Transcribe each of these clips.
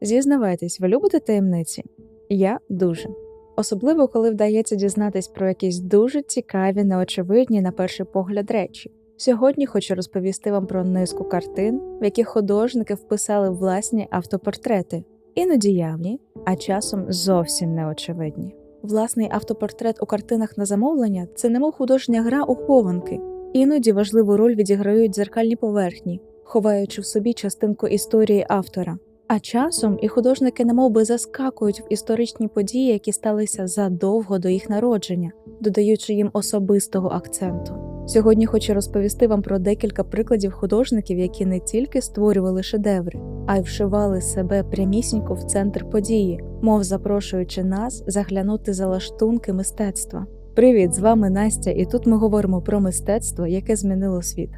Зізнавайтесь, ви любите таємниці? Я дуже. Особливо, коли вдається дізнатись про якісь дуже цікаві, неочевидні на перший погляд речі. Сьогодні хочу розповісти вам про низку картин, в яких художники вписали власні автопортрети, іноді явні, а часом зовсім неочевидні. Власний автопортрет у картинах на замовлення це немов художня гра у хованки. Іноді важливу роль відіграють дзеркальні поверхні, ховаючи в собі частинку історії автора. А часом і художники немовби заскакують в історичні події, які сталися задовго до їх народження, додаючи їм особистого акценту. Сьогодні хочу розповісти вам про декілька прикладів художників, які не тільки створювали шедеври, а й вшивали себе прямісінько в центр події, мов запрошуючи нас заглянути за лаштунки мистецтва. Привіт, з вами Настя, і тут ми говоримо про мистецтво, яке змінило світ.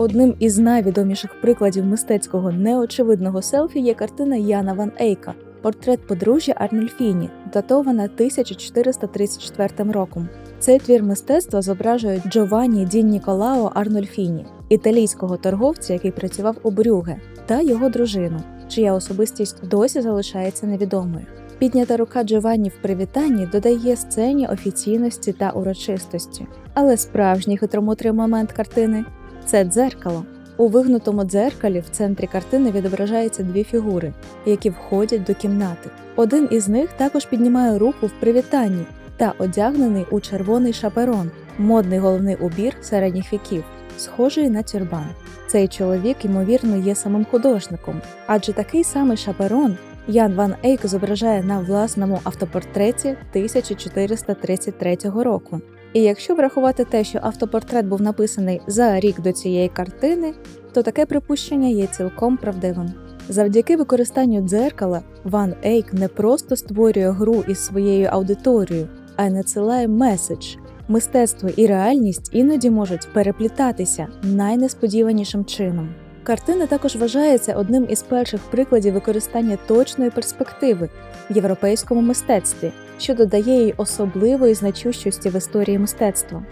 Одним із найвідоміших прикладів мистецького неочевидного селфі є картина Яна Ван Ейка Портрет подружжя Арнольфіні, датована 1434 роком. Цей твір мистецтва зображує Джованні Ді Ніколао Арнольфіні, італійського торговця, який працював у Брюге, та його дружину, чия особистість досі залишається невідомою. Піднята рука Джованні в привітанні додає сцені офіційності та урочистості. Але справжній хитромотрий момент картини це дзеркало. У вигнутому дзеркалі в центрі картини відображаються дві фігури, які входять до кімнати. Один із них також піднімає руку в привітанні та одягнений у червоний шаперон, модний головний убір середніх віків, схожий на тюрбан. Цей чоловік, ймовірно, є самим художником, адже такий самий шаперон Ян Ван Ейк зображає на власному автопортреті 1433 року. І якщо врахувати те, що автопортрет був написаний за рік до цієї картини, то таке припущення є цілком правдивим. Завдяки використанню дзеркала Ван Ейк не просто створює гру із своєю аудиторією, а й надсилає меседж. Мистецтво і реальність іноді можуть переплітатися найнесподіванішим чином. Картина також вважається одним із перших прикладів використання точної перспективи в європейському мистецтві, що додає їй особливої значущості в історії мистецтва.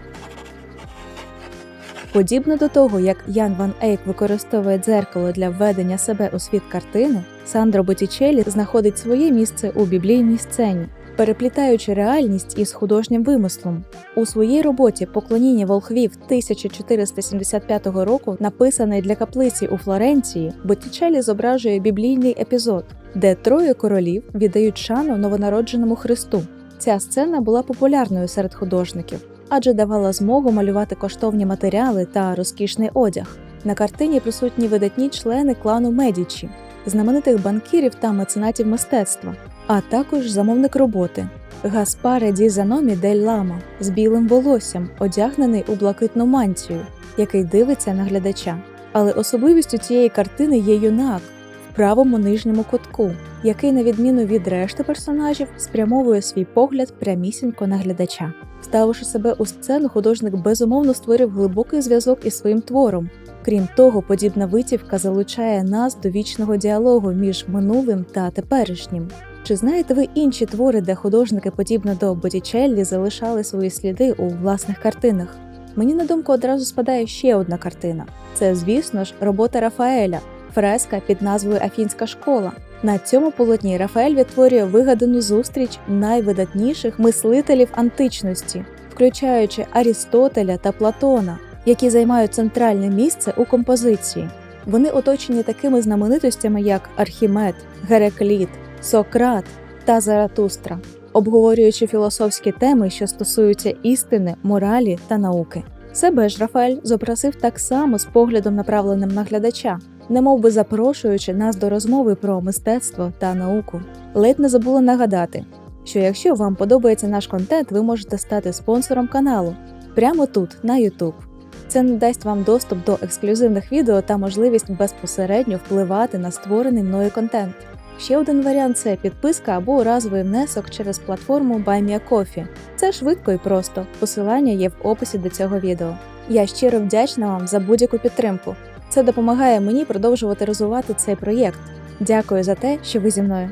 Подібно до того, як Ян Ван Ейк використовує дзеркало для введення себе у світ картини, Сандро Боттічеллі знаходить своє місце у біблійній сцені, переплітаючи реальність із художнім вимислом. У своїй роботі Поклоніння волхвів 1475 року, написаний для каплиці у Флоренції, Боттічеллі зображує біблійний епізод, де троє королів віддають шану новонародженому Христу. Ця сцена була популярною серед художників, адже давала змогу малювати коштовні матеріали та розкішний одяг. На картині присутні видатні члени клану Медічі, знаменитих банкірів та меценатів мистецтва, а також замовник роботи Гаспаре Ді Заномі дель Лама з білим волоссям, одягнений у блакитну мантію, який дивиться на глядача. Але особливістю цієї картини є юнак правому нижньому кутку, який, на відміну від решти персонажів, спрямовує свій погляд прямісінько на глядача. Ставивши себе у сцену, художник безумовно створив глибокий зв'язок із своїм твором. Крім того, подібна витівка залучає нас до вічного діалогу між минулим та теперішнім. Чи знаєте ви інші твори, де художники, подібно до Боттічеллі, залишали свої сліди у власних картинах? Мені на думку одразу спадає ще одна картина. Це, звісно ж, робота Рафаеля, фреска під назвою Афінська школа. На цьому полотні Рафаель відтворює вигадану зустріч найвидатніших мислителів античності, включаючи Арістотеля та Платона, які займають центральне місце у композиції. Вони оточені такими знаменитостями, як Архімед, Геракліт, Сократ та Заратустра, обговорюючи філософські теми, що стосуються істини, моралі та науки. Себе ж Рафаель зобразив так само з поглядом, направленим на глядача, немов би запрошуючи нас до розмови про мистецтво та науку. Ледь не забула нагадати, що якщо вам подобається наш контент, ви можете стати спонсором каналу прямо тут, на YouTube. Це надасть вам доступ до ексклюзивних відео та можливість безпосередньо впливати на створений мною контент. Ще один варіант це підписка або разовий внесок через платформу BuyMeACoffee. Це швидко і просто. Посилання є в описі до цього відео. Я щиро вдячна вам за будь-яку підтримку. Це допомагає мені продовжувати розвивати цей проєкт. Дякую за те, що ви зі мною.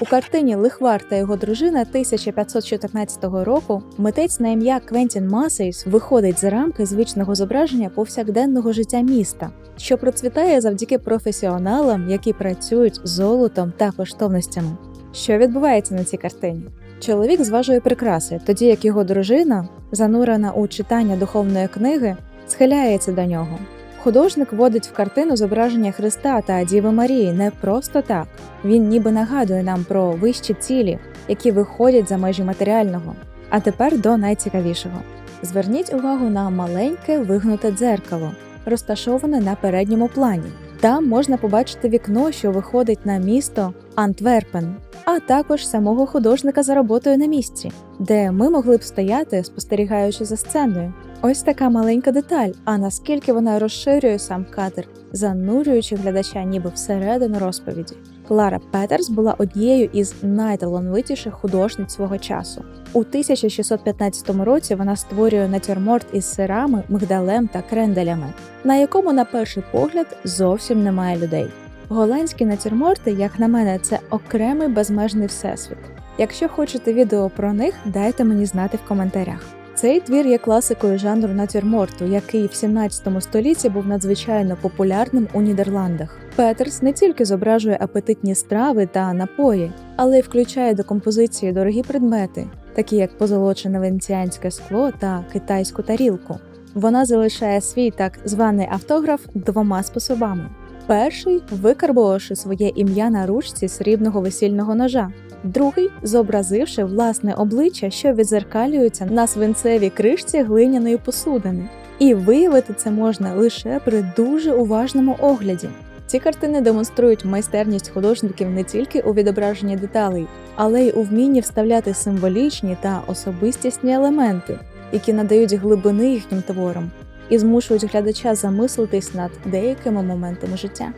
У картині Лихвар та його дружина 1514 року митець на ім'я Квентін Масейс виходить за рамки звичного зображення повсякденного життя міста, що процвітає завдяки професіоналам, які працюють з золотом та коштовностями. Що відбувається на цій картині? Чоловік зважує прикраси, тоді як його дружина, занурена у читання духовної книги, схиляється до нього. Художник вводить в картину зображення Христа та Діви Марії не просто так. Він ніби нагадує нам про вищі цілі, які виходять за межі матеріального. А тепер до найцікавішого. Зверніть увагу на маленьке вигнуте дзеркало, розташоване на передньому плані. Там можна побачити вікно, що виходить на місто Антверпен, а також самого художника за роботою на місці, де ми могли б стояти, спостерігаючи за сценою. Ось така маленька деталь, а наскільки вона розширює сам кадр, занурюючи глядача ніби всередину розповіді. Клара Петерс була однією із найталановитіших художниць свого часу. У 1615 році вона створює натюрморт із сирами, мигдалем та кренделями, на якому, на перший погляд, зовсім немає людей. Голландські натюрморти, як на мене, це окремий безмежний всесвіт. Якщо хочете відео про них, дайте мені знати в коментарях. Цей твір є класикою жанру натюрморту, який в 17 столітті був надзвичайно популярним у Нідерландах. Петерс не тільки зображує апетитні страви та напої, але й включає до композиції дорогі предмети, такі як позолочене венеціанське скло та китайську тарілку. Вона залишає свій так званий автограф двома способами. Перший викарбувавши своє ім'я на ручці срібного весільного ножа, другий зобразивши власне обличчя, що відзеркалюється на свинцевій кришці глиняної посудини. І виявити це можна лише при дуже уважному огляді. Ці картини демонструють майстерність художників не тільки у відображенні деталей, але й у вмінні вставляти символічні та особистісні елементи, які надають глибини їхнім творам і змушують глядача замислитись над деякими моментами життя.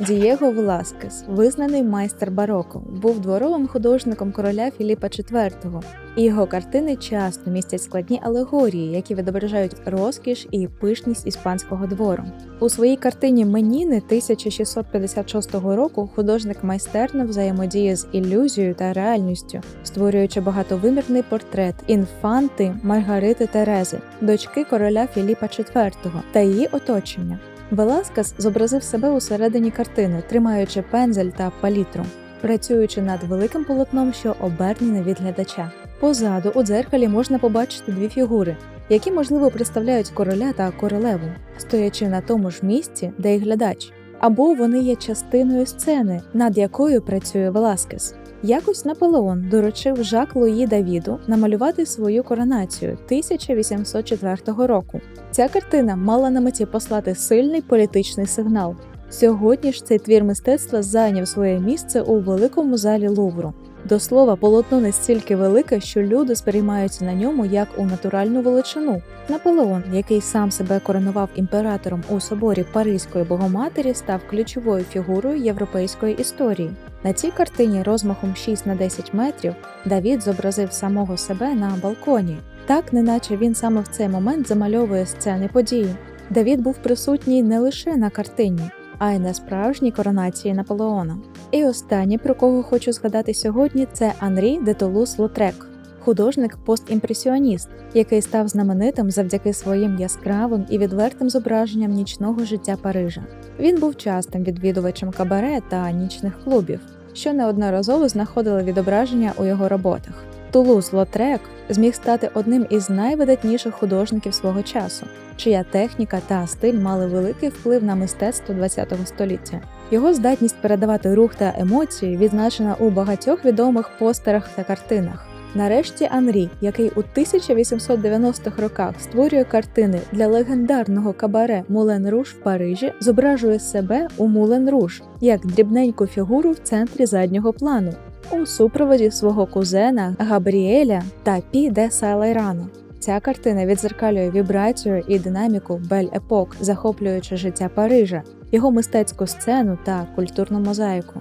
Дієго Веласкес, визнаний майстер бароко, був дворовим художником короля Філіпа IV, його картини часто містять складні алегорії, які відображають розкіш і пишність іспанського двору. У своїй картині Меніни 1656 року художник майстерно взаємодіє з ілюзією та реальністю, створюючи багатовимірний портрет інфанти Маргарити Терези, дочки короля Філіпа IV та її оточення. Веласкес зобразив себе усередині картини, тримаючи пензель та палітру, працюючи над великим полотном, що обернене від глядача. Позаду у дзеркалі можна побачити дві фігури, які можливо представляють короля та королеву, стоячи на тому ж місці, де й глядач, або вони є частиною сцени, над якою працює Веласкес. Якось Наполеон доручив Жак Луї Давіду намалювати свою коронацію 1804 року. Ця картина мала на меті послати сильний політичний сигнал. Сьогодні ж цей твір мистецтва зайняв своє місце у великому залі Лувру. До слова, полотно настільки велике, що люди сприймаються на ньому як у натуральну величину. Наполеон, який сам себе коронував імператором у соборі Паризької Богоматері, став ключовою фігурою європейської історії. На цій картині розмахом 6 на 10 метрів Давід зобразив самого себе на балконі, так неначе він саме в цей момент замальовує сцени події. Давід був присутній не лише на картині, а й на справжній коронації Наполеона. І останнє, про кого хочу згадати сьогодні, це Анрі де Толус Лотрек, художник постімпресіоніст, який став знаменитим завдяки своїм яскравим і відвертим зображенням нічного життя Парижа. Він був частим відвідувачем кабаре та нічних клубів, що неодноразово знаходили відображення у його роботах. Тулуз Лотрек зміг стати одним із найвидатніших художників свого часу, чия техніка та стиль мали великий вплив на мистецтво ХХ століття. Його здатність передавати рух та емоції відзначена у багатьох відомих постерах та картинах. Нарешті Анрі, який у 1890-х роках створює картини для легендарного кабаре Мулен Руш в Парижі, зображує себе у Мулен Руш як дрібненьку фігуру в центрі заднього плану у супроводі свого кузена Габріеля та Пі де Салайрано. Ця картина відзеркалює вібрацію і динаміку Бель Епок, захоплюючи життя Парижа, його мистецьку сцену та культурну мозаїку.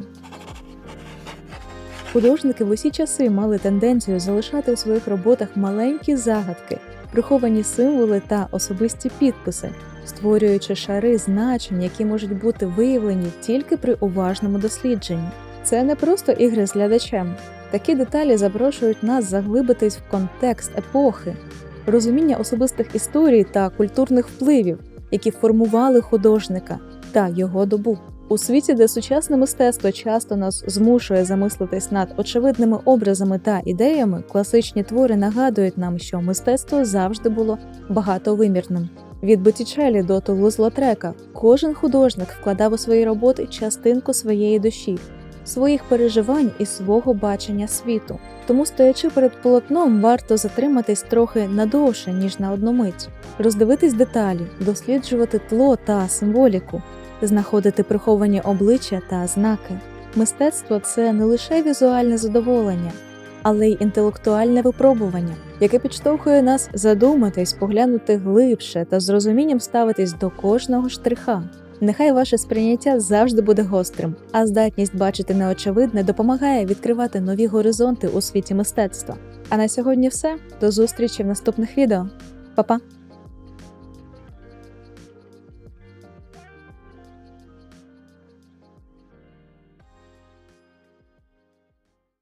Художники в усі часи мали тенденцію залишати у своїх роботах маленькі загадки, приховані символи та особисті підписи, створюючи шари значень, які можуть бути виявлені тільки при уважному дослідженні. Це не просто ігри з глядачем. Такі деталі запрошують нас заглибитись в контекст епохи, розуміння особистих історій та культурних впливів, які формували художника та його добу. У світі, де сучасне мистецтво часто нас змушує замислитись над очевидними образами та ідеями, класичні твори нагадують нам, що мистецтво завжди було багатовимірним. Від Боттічелі до Тулуз-Лотрека кожен художник вкладав у свої роботи частинку своєї душі, своїх переживань і свого бачення світу. Тому, стоячи перед полотном, варто затриматись трохи надовше, ніж на одну мить, роздивитись деталі, досліджувати тло та символіку, знаходити приховані обличчя та знаки. Мистецтво це не лише візуальне задоволення, але й інтелектуальне випробування, яке підштовхує нас задуматись, поглянути глибше та з розумінням ставитись до кожного штриха. Нехай ваше сприйняття завжди буде гострим, а здатність бачити неочевидне допомагає відкривати нові горизонти у світі мистецтва. А на сьогодні все. До зустрічі в наступних відео. Па-па!